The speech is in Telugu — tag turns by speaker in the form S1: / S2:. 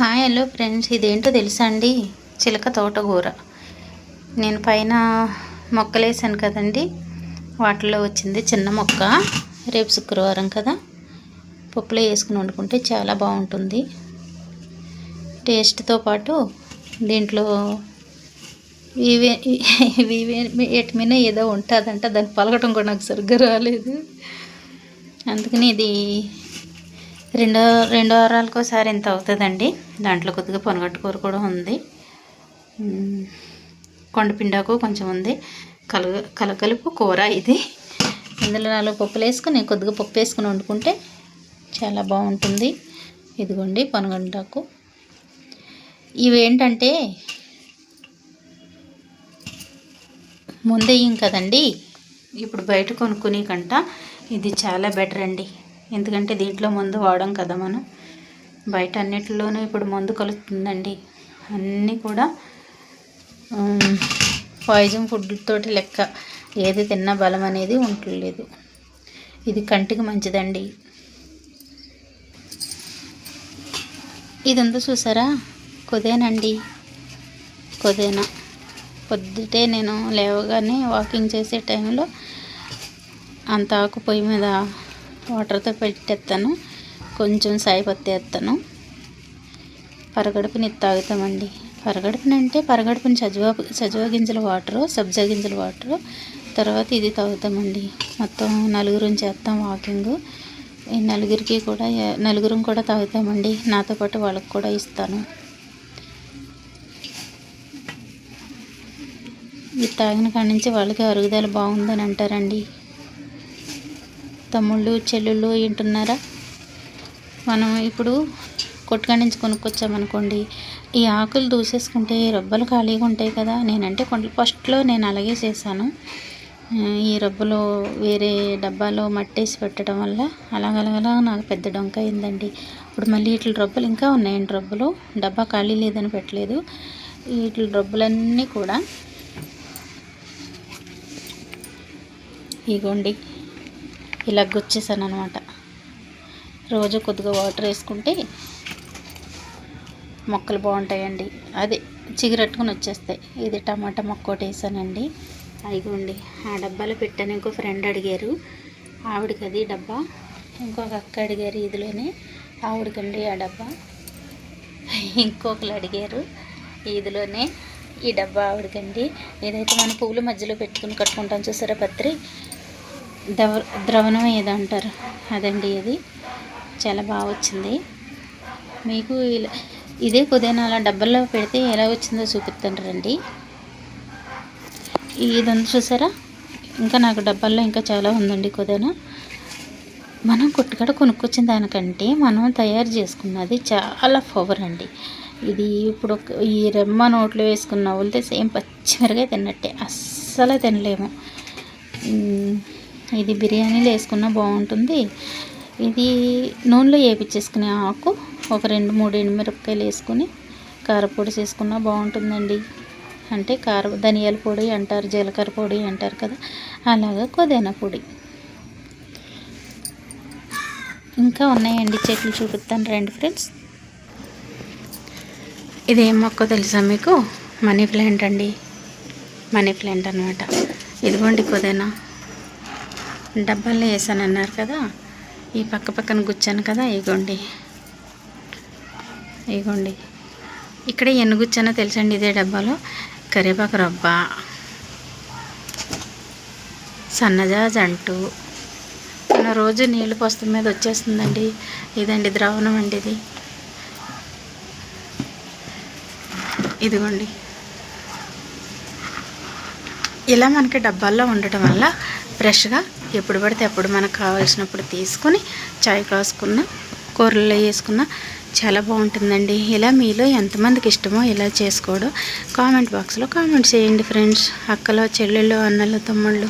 S1: Hi hello friends. ఇదేంటో తెలుసా అండి? చిలక తోటకూర. నేను పైన మొక్కలు వేసాను కదండి. వాటిలో వచ్చింది చిన్న మొక్క. రేపు శుక్రవారం కదా. పప్పులో వేసుకుని వండుకుంటే చాలా బాగుంటుంది. టేస్ట్తో పాటు దీంట్లో ఇవే ఇవే వీటి ఏదో ఉంటుందంట. దాన్ని పలకటం కూడా నాకు సరిగ్గా రాలేదు. అందుకని ఇది రెండో రెండో వారాలకు ఒకసారి ఇంత అవుతుందండి. దాంట్లో కొద్దిగా పొనగట్టుకూర కూడా ఉంది. కొండపిండాకు కొంచెం ఉంది. కలగ కలకలుపు కూర ఇది. ఇందులో నాలుగు పప్పులు వేసుకుని కొద్దిగా పప్పు వేసుకుని వండుకుంటే చాలా బాగుంటుంది. ఇదిగోండి పొనగంటాకు ఇవేంటంటే ముందేయం కదండి. ఇప్పుడు బయట కొనుక్కునే కంట ఇది చాలా బెటర్ అండి. ఎందుకంటే దీంట్లో మందు వాడం కదా మనం. బయట అన్నిటిలోనూ ఇప్పుడు మందు కలుగుతుందండి అన్నీ కూడా పాయిజన్ ఫుడ్ తోటి లెక్క ఏది తిన్నా బలం అనేది ఉండలేదు ఇది కంటికి మంచిదండి. ఇది ఉందో చూసారా? కుదేనండి. కుదేనా? పొద్దుటే నేను లేవగానే వాకింగ్ చేసే టైంలో అంత ఆకు పొయ్యి మీద వాటర్తో పెట్టేస్తాను. కొంచెం సాయి వేస్తాను. పరగడుపుని తాగుతామండి. పరగడుపుని అంటే పరగడుపుని సజువ గింజల వాటరు సబ్జా గింజల వాటరు. తర్వాత ఇది తాగుతామండి. మొత్తం నలుగురం చేస్తాం వాకింగ్. ఈ నలుగురికి కూడా నలుగురం కూడా తాగుతామండి. నాతో పాటు వాళ్ళకి కూడా ఇస్తాను. ఇది తాగిన కాడి నుంచి వాళ్ళకి అరుగుదల బాగుందని అంటారండి. తమ్ముళ్ళు చెల్లుళ్ళు వింటున్నారా మనం ఇప్పుడు కొట్టుకాడి నుంచి కొనుక్కొచ్చామనుకోండి ఈ ఆకులు దూసేసుకుంటే రబ్బలు ఖాళీగా ఉంటాయి కదా. నేనంటే కొండలు ఫస్ట్లో నేను అలాగే చేశాను. ఈ రబ్బలు వేరే డబ్బాలో మట్టేసి పెట్టడం వల్ల అలాగలగలా నాకు పెద్ద డొంక అయిందండి. ఇప్పుడు మళ్ళీ ఇట్ల రబ్బలు ఇంకా ఉన్నాయండి రబ్బలు. డబ్బా ఖాళీ లేదని పెట్టలేదు. వీటి రబ్బులన్నీ కూడా ఇగోండి. ఇలా గుచ్చేసాను అనమాట రోజు కొద్దిగా వాటర్ వేసుకుంటే మొక్కలు బాగుంటాయండి. అదే చిగురట్టుకుని వచ్చేస్తాయి. ఇది టమాటా మొక్క ఒకటి వేసానండి. అయిగోండి ఆ డబ్బాలో పెట్టాను. ఇంకో ఫ్రెండ్ అడిగారు. ఆవిడకి అది డబ్బా. ఇంకొక అక్క అడిగారు ఇదిలోనే. ఆవిడకండి ఆ డబ్బా. ఇంకొకరు అడిగారు ఇదిలోనే ఈ డబ్బా ఆవిడకండి. ఏదైతే మన పువ్వుల మధ్యలో పెట్టుకుని కట్టుకుంటాం చూసారా పత్రి? ద్రవ ద్రవణం ఏదో అంటారు. అదండి అది చాలా బాగా వచ్చింది. మీకు ఇలా ఇదే కుదేనా అలా డబ్బల్లో పెడితే ఎలా వచ్చిందో చూపిస్తాను రండి ఇదంతా చూసారా? ఇంకా నాకు డబ్బాల్లో ఇంకా చాలా ఉందండి కుదేనా మనం కొట్టుకాడ కొనుక్కొచ్చిన దానికంటే మనం తయారు చేసుకున్నది చాలా పవర్ అండి. ఇది ఇప్పుడు ఈ రెమ్మ నోట్లో వేసుకున్న నవ్వులితే సేమ్ పచ్చిమిరకాయ తిన్నట్టే. అస్సలు తినలేము. ఇది బిర్యానీలో వేసుకున్నా బాగుంటుంది. ఇది నూనెలో వేపించేసుకునే ఆకు ఒక రెండు మూడు ఎండుమిరపకాయలు వేసుకుని కారపొడి చేసుకున్నా బాగుంటుందండి. అంటే కార ధనియాల పొడి అంటారు జీలకర్ర పొడి అంటారు కదా అలాగా కొదైనా పొడి. ఇంకా ఉన్నాయండి చెట్లు చూపిస్తాను రండి ఫ్రెండ్స్. ఇది ఏం మొక్క తెలుసా మీకు? మనీ ప్లాంట్ అండి. మనీ ప్లాంట్ అనమాట ఇదిగోండి కొదేనా. డబ్బాల్లో వేసాను అన్నారు కదా ఈ పక్క పక్కన గుచ్చాను కదా ఇగోండి. ఇగోండి. ఇక్కడ ఎన్ని గుచ్చానో తెలుసండి ఇదే డబ్బాలో? కరివేపాకు రబ్బ సన్నజాజ్ అంటూ. మన రోజు నీళ్ళు పోస్తం మీద వచ్చేస్తుందండి. ఇదండి ద్రావణం అండి ఇది. ఇదిగోండి. ఇలా మనకి డబ్బాల్లో ఉండటం వల్ల ఫ్రెష్గా ఎప్పుడు పడితే అప్పుడు మనకు కావాల్సినప్పుడు తీసుకొని చాయ్ కాసుకున్న కూరల్లో వేసుకున్న చాలా బాగుంటుందండి. ఇలా మీలో ఎంతమందికి ఇష్టమో ఇలా చేసుకోవడం కామెంట్ బాక్స్లో కామెంట్ చేయండి ఫ్రెండ్స్. అక్కలో చెల్లెళ్ళు అన్నలు తమ్ముళ్ళు.